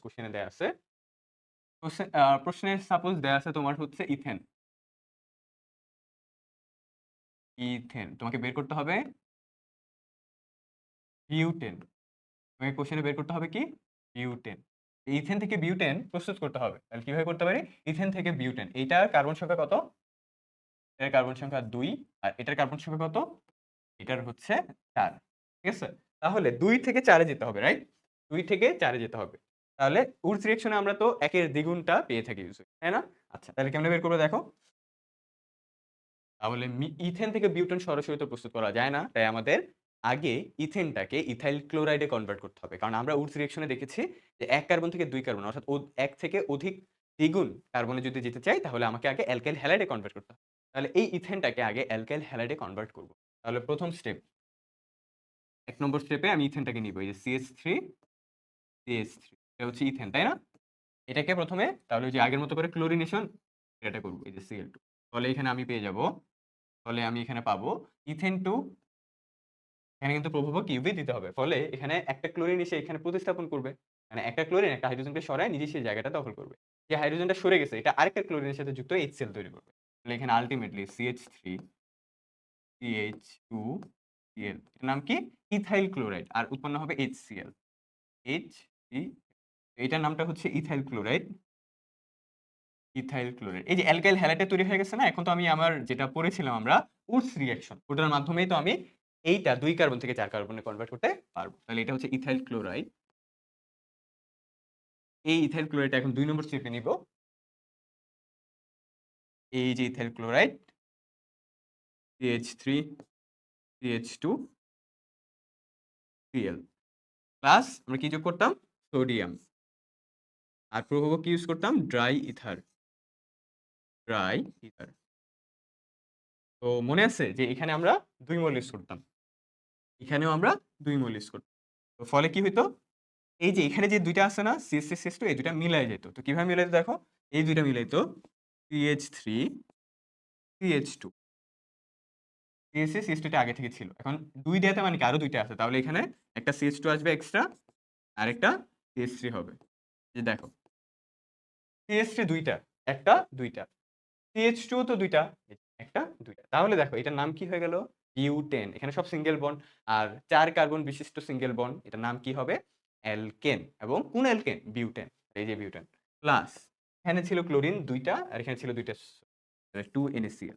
কোশ্চেনে দেয়া আছে। কোশ্চেন প্রশ্নে সাপোজ দেয়া আছে তোমার হচ্ছে ইথেন। ইথেন, তোমাকে বের করতে হবে বিউটেন। তোমাকে কোশ্চেনে বের করতে হবে কি? বিউটেন। ইথেন থেকে বিউটেন প্রস্তুত করতে হবে। তাহলে কীভাবে করতে পারি? ইথেন থেকে বিউটেন। এইটার কার্বন সংখ্যা কত? এটার কার্বন সংখ্যা দুই আর এটার কার্বন সংখ্যা কত? এটার হচ্ছে চার। ঠিক আছে? তাহলে দুই থেকে চারে যেতে হবে রাইট দুই থেকে চারে যেতে হবে। তাহলে উডস রিয়েকশনে আমরা তো একের দ্বিগুণটা পেয়ে থাকি usually, তাই না? আচ্ছা তাহলে কেমনে বের করব দেখো? তাহলে ইথেন থেকে বিউটেন সরাসরি তো প্রস্তুত করা যায় না তাই আমাদের আগে ইথেনটাকে ইথাইল ক্লোরাইডে কনভার্ট করতে হবে। কারণ আমরা উডস রিয়েকশনে দেখেছি যে এক কার্বন থেকে দুই কার্বন অর্থাৎ এক থেকে অধিক দ্বিগুণ কার্বনে যদি যেতে চাই তাহলে আমাকে আগে অ্যালকাইল হ্যালাইডে কনভার্ট করতে হবে। তাহলে এই ইথেনটাকে আগে অ্যালকাইল হ্যালাইডে কনভার্ট করব। তাহলে প্রথম স্টেপ এক নম্বর স্টেপে আমি ইথেনটাকে নিব এই যে সিএস থ্রি সিএস থ্রি এটা হচ্ছে ইথেন, তাই না? এটাকে প্রথমে তাহলে যে আগের মতো করে ক্লোরিনেশন এটা করব, এই যে সিএল টু তাহলে এখানে আমি পেয়ে যাব ফলে আমি এখানে পাবো ইথেন টু এখানে কিন্তু প্রভাবক ইউভি দিতে হবে। ফলে এখানে একটা ক্লোরিন এসে এখানে প্রতিস্থাপন করবে। মানে একটা ক্লোরিন একটা হাইড্রোজেনকে সরায় নিজে সেই জায়গাটা দখল করবে। যে হাইড্রোজেনটা সরে গেছে, এটা আরেকটা ক্লোরিনের সাথে যুক্ত এইচ সেল তৈরি করবে। তাহলে এখানে ultimately CH three CH two CL নাম কি? ইথাইল ক্লোরাইড আর উৎপন্ন হবে এইচ সিএল এইচ সি এইটার নামটা হচ্ছে ইথাইল ক্লোরাইড। Ethyl chloride. এই যে অ্যালকাইল হ্যালাইডে তৈরি হয়ে গেছে না, এখন তো আমি আমার যেটা পড়েছিলাম আমরা উডস রিঅ্যাকশন, ওটার মাধ্যমেই তো আমি এইটা দুই কার্বন থেকে চার কার্বনে কনভার্ট করতে পারব। তাহলে এটা হচ্ছে ইথাইল ক্লোরাইড। এই ইথাইল ক্লোরাইডটা এখন দুই নম্বর স্টেপে নিব। এই যে ethyl chloride CH three CH two CL plus আমরা কি যোগ করতাম? সোডিয়াম। আর প্রভাবক ইউজ করতাম? ড্রাই ইথার ড্রাই ইথার তো মনে আছে যে এখানে আমরা দুই মোল ইউজ করতাম? এখানেও আমরা দুই মোল ইউজ করতাম। তো ফলে কি হইতো? এই যে এখানে যে দুইটা আছে না সিএস সিএস টু এই দুইটা মিলাই যেত। তো কীভাবে মিলাইতো দেখো? এই দুইটা মিলাইতো CH three CH two CSC CS টুটা আগে থেকে ছিল। এখন দুই দেয়াতে মানে কি আরও দুইটা আছে? তাহলে এখানে একটা সিএস টু আসবে এক্সট্রা আর একটা সিএস থ্রি হবে। যে দেখো সিএস থ্রি দুইটা, একটা, দুইটা। সিএইচ টু তো দুইটা, একটা, দুইটা। তাহলে দেখো, এটার নাম কি হয়ে গেল? বিউটেন এখানে সব সিঙ্গেল বন আর চার কার্বন বিশিষ্ট সিঙ্গেল বন এটার নাম কি হবে? অ্যালকেন এবং কোন অ্যালকেন বিউটেন এই যে বিউটেন প্লাস এখানে ছিল ক্লোরিন দুইটা, আর এখানে ছিল দুইটা টু এনএসিএল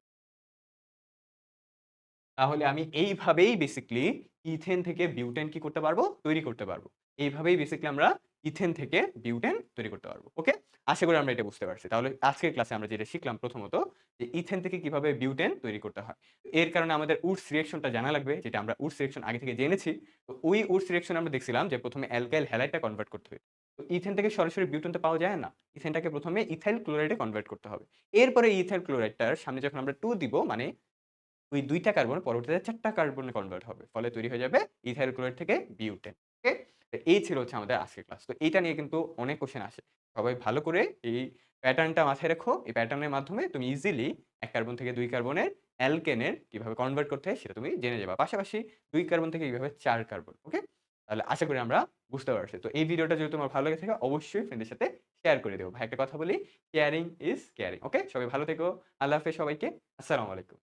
তাহলে আমি এইভাবেই বেসিকলি ইথেন থেকে বিউটেন কি করতে পারব? তৈরি করতে পারব। এইভাবেই বেসিকলি আমরা ইথেন থেকে বিউটেন তৈরি করতে পারব। ওকে আশা করি আমরা এটা বুঝতে পারছি। তাহলে আজকের ক্লাসে আমরা যেটা শিখলাম প্রথমত, যে ইথেন থেকে কীভাবে বিউটেন তৈরি করতে হয়। এর কারণে আমাদের উডস রিয়েকশনটা জানা লাগবে, যেটা আমরা উডস রিয়েকশন আগে থেকে জেনেছি। তো ওই উডস রিয়েকশন আমরা দেখছিলাম যে প্রথমে অ্যালকাইল হ্যালাইডটা কনভার্ট করতে হবে তো ইথেন থেকে সরাসরি বিউটেন তো পাওয়া যায় না। ইথেনটাকে প্রথমে ইথাইল ক্লোরাইডে কনভার্ট করতে হবে। এরপরে ইথাইল ক্লোরাইডটার সামনে যখন আমরা টু দিব মানে ওই দুইটা কার্বন পরবর্তীতে চারটা কার্বনে কনভার্ট হবে। ফলে তৈরি হয়ে যাবে ইথাইল ক্লোরাইড থেকে বিউটেন ওকে এই ছিল হচ্ছে আমাদের আজকের ক্লাস তো এইটা নিয়ে কিন্তু অনেক কোশ্চেন আসে। সবাই ভালো করে এই প্যাটার্নটা মাথায় রেখো। এই প্যাটার্নের মাধ্যমে তুমি ইজিলি এক কার্বন থেকে দুই কার্বনের অ্যালকেনের কীভাবে কনভার্ট করতে হয় সেটা তুমি জেনে যাবে। পাশাপাশি দুই কার্বন থেকে এইভাবে চার কার্বন ওকে তাহলে আশা করি আমরা বুঝতে পারছি। তো এই ভিডিওটা যদি তোমার ভালো লেগে থাকে, অবশ্যই ফ্রেন্ডের সাথে শেয়ার করে দেবো ভাই একটা কথা বলি কেয়ারিং ইজ কেয়ারিং ওকে সবাই ভালো থেকো। আল্লাহ হাফেজ সবাইকে। আসসালামু আলাইকুম।